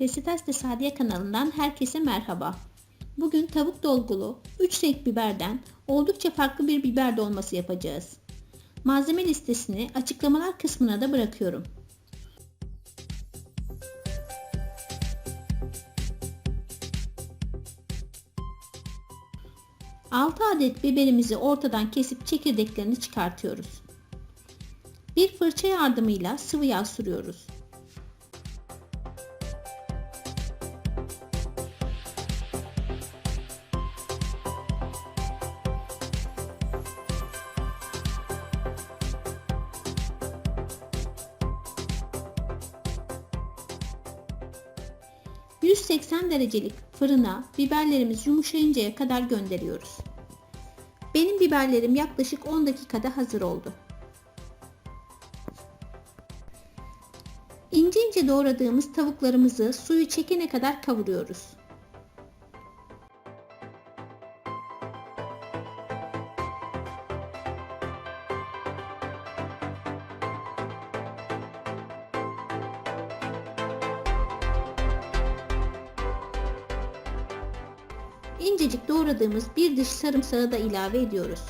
Resiteste Sadiye kanalından herkese merhaba. Bugün tavuk dolgulu 3 renk biberden oldukça farklı bir biber dolması yapacağız. Malzeme listesini açıklamalar kısmına da bırakıyorum. Altı adet biberimizi ortadan kesip çekirdeklerini çıkartıyoruz. Bir fırça yardımıyla sıvı yağ sürüyoruz. ...180 derecelik fırına biberlerimiz yumuşayıncaya kadar gönderiyoruz. Benim biberlerim yaklaşık 10 dakikada hazır oldu. İnce ince doğradığımız tavuklarımızı suyu çekene kadar kavuruyoruz. İncecik doğradığımız bir diş sarımsağı da ilave ediyoruz.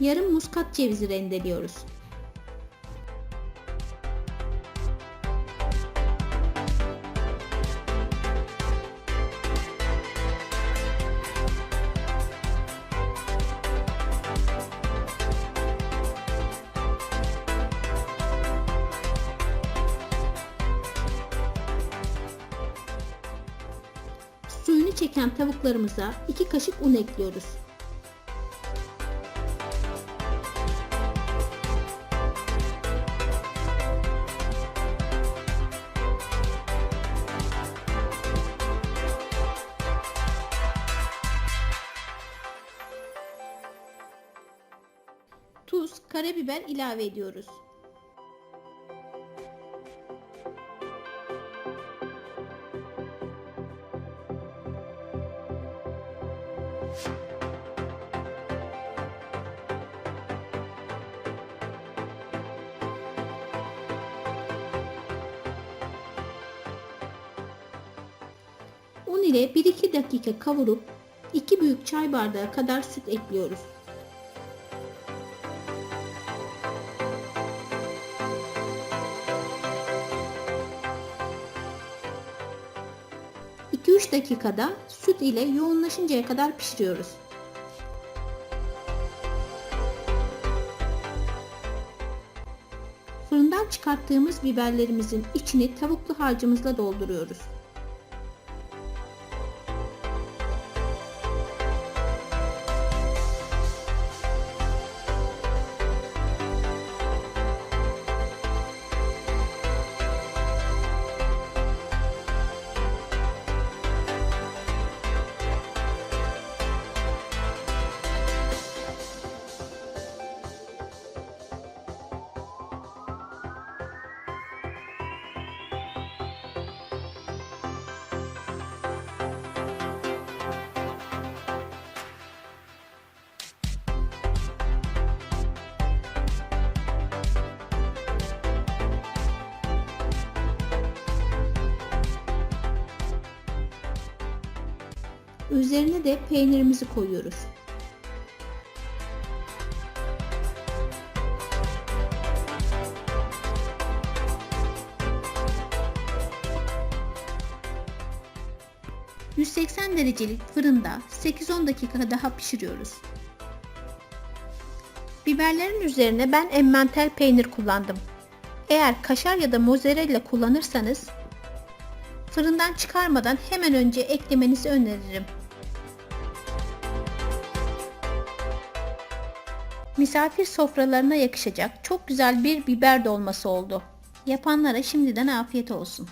Yarım muskat cevizi rendeliyoruz. Suyunu çeken tavuklarımıza 2 kaşık un ekliyoruz. Tuz, karabiber ilave ediyoruz. Un ile 1-2 dakika kavurup 2 büyük çay bardağı kadar süt ekliyoruz. ...2-3 dakikada süt ile yoğunlaşıncaya kadar pişiriyoruz. Fırından çıkarttığımız biberlerimizin içini tavuklu harcımızla dolduruyoruz. Üzerine de peynirimizi koyuyoruz. ...180 derecelik fırında 8-10 dakika daha pişiriyoruz. Biberlerin üzerine ben emmental peynir kullandım. Eğer kaşar ya da mozzarella kullanırsanız fırından çıkarmadan hemen önce eklemenizi öneririm. Misafir sofralarına yakışacak çok güzel bir biber dolması oldu. Yapanlara şimdiden afiyet olsun.